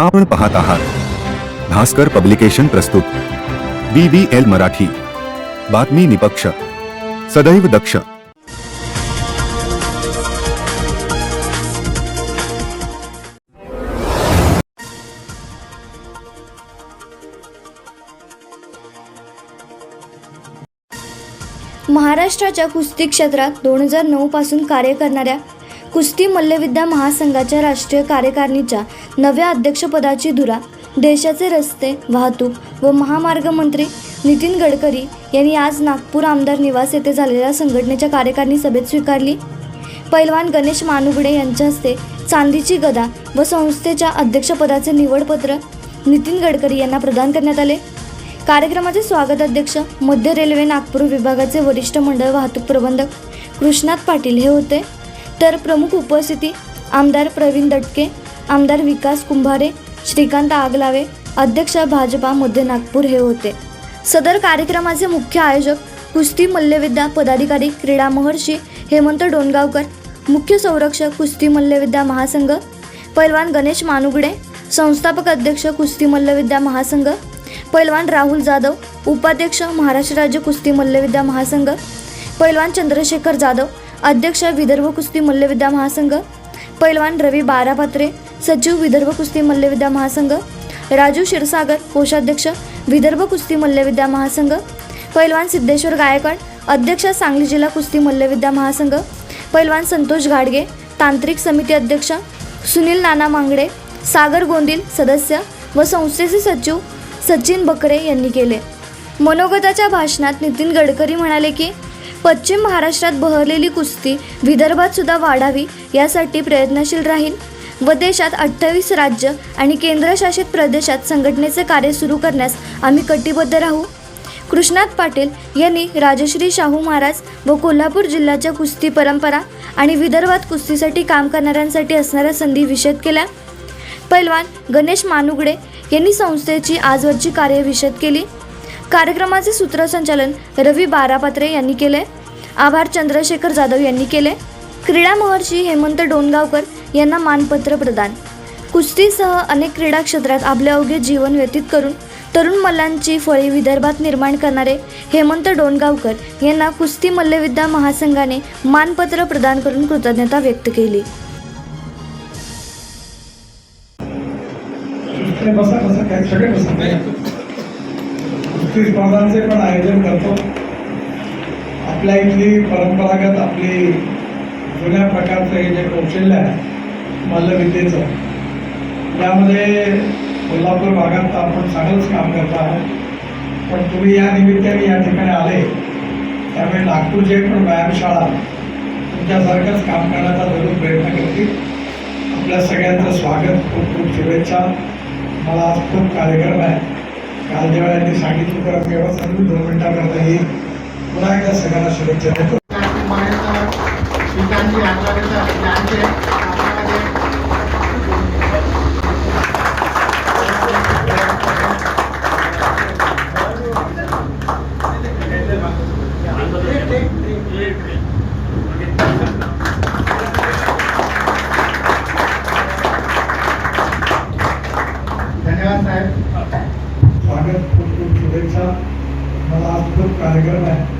आपण पाहत आहात. भास्कर पब्लिकेशन प्रस्तुत. B B L Marathi. बातमी निपक्ष. सदैव दक्ष. महाराष्ट्राच्या कुस्ती क्षेत्रात दोन हजार नऊ पासून कार्य करणाऱ्या कुस्ती मल्लविद्या महासंघाच्या राष्ट्रीय कार्यकारिणीच्या नव्या अध्यक्षपदाची धुरा देशाचे रस्ते वाहतूक व महामार्ग मंत्री नितीन गडकरी यांनी आज नागपूर आमदार निवास येथे झालेल्या संघटनेच्या कार्यकारिणी सभेत स्वीकारली. पैलवान गणेश मानुगडे यांच्या हस्ते चांदीची गदा व संस्थेच्या अध्यक्षपदाचे निवडपत्र नितीन गडकरी यांना प्रदान करण्यात आले. कार्यक्रमाचे स्वागत अध्यक्ष मध्य रेल्वे नागपूर विभागाचे वरिष्ठ मंडळ वाहतूक प्रबंधक कृष्णात पाटील हे होते. तर प्रमुख उपस्थिती आमदार प्रवीण दटके आमदार विकास कुंभारे श्रीकांत आगलावे अध्यक्ष भाजपा मध्य नागपूर हे होते. सदर कार्यक्रमाचे मुख्य आयोजक कुस्ती मल्लविद्या पदाधिकारी क्रीडा महर्षी हेमंत डोणगावकर मुख्य संरक्षक कुस्ती मल्लविद्या महासंघ पैलवान गणेश मानुगडे संस्थापक अध्यक्ष कुस्ती मल्लविद्या महासंघ पैलवान राहुल जाधव उपाध्यक्ष महाराष्ट्र राज्य कुस्ती मल्लविद्या महासंघ पैलवान चंद्रशेखर जाधव अध्यक्ष विदर्भ कुस्ती मल्लविद्या महासंघ पैलवान रवी बारापात्रे सचिव विदर्भ कुस्ती मल्लविद्या महासंघ राजू क्षीरसागर कोषाध्यक्ष विदर्भ कुस्ती मल्लविद्या महासंघ पैलवान सिद्धेश्वर गायकवाड अध्यक्ष सांगली जिल्हा कुस्ती मल्लविद्या महासंघ पैलवान संतोष गाडगे तांत्रिक समिती अध्यक्ष सुनील नाना मांगडे सागर गोंदिल सदस्य व संस्थेचे सचिव सचिन बकरे यांनी केले. मनोगताच्या भाषणात नितीन गडकरी म्हणाले की पश्चिम महाराष्ट्रात बहरलेली कुस्ती विदर्भात सुद्धा वाढावी यासाठी प्रयत्नशील राहील. व देशात अठ्ठावीस राज्य आणि केंद्रशासित प्रदेशात संघटनेचे कार्य सुरू करण्यास आम्ही कटिबद्ध राहू. कृष्णात पाटील यांनी राजश्री शाहू महाराज व कोल्हापूर जिल्ह्याच्या कुस्ती परंपरा आणि विदर्भात कुस्तीसाठी काम करणाऱ्यांसाठी असणाऱ्या संधी विषद केल्या. पैलवान गणेश मानुगडे यांनी संस्थेची आजवरची कार्य विषद केली. कार्यक्रमाचे सूत्रसंचालन रवी बारापात्रे यांनी केले. आभार चंद्रशेखर जाधव यांनी केले. क्रीडा महर्षी हेमंत डोणगावकर यांना मानपत्र प्रदान. कुस्तीसह अनेक क्रीडा क्षेत्रात आपले अवघे जीवन व्यतीत करून तरुण मल्लांची फळी विदर्भात निर्माण करणारे हेमंत डोणगावकर यांना कुस्ती मल्लविद्या महासंघाने मानपत्र प्रदान करून कृतज्ञता व्यक्त केली. बसा बसा सगळे बसा. स्पर्धांचे पण आयोजन करतो. आपल्या इथली परंपरागत आपली जुन्या प्रकारचं हे जे कौशल्य आहे मल्लविद्येचं त्यामध्ये कोल्हापूर भागात तर आपण चांगलंच काम करत आहोत. पण तुम्ही या निमित्ताने या ठिकाणी आले त्यामुळे नागपूरचे पण व्यायामशाळा तुमच्यासारखंच काम करण्याचा जरूर प्रयत्न करतील. आपल्या सगळ्यांचं स्वागत खूप खूप शुभेच्छा. मला आज खूप कार्यक्रम आहे. काल जेव्हा यांनी सांगितलं तर आम्ही एवढं सांगून दोन मिनटाकरता येईल. पुन्हा एकदा सगळ्यांना शुभेच्छा देतो. धन्यवाद साहेब. स्वागत खूप खूप शुभेच्छा. मला आज खूप कार्यक्रम आहे.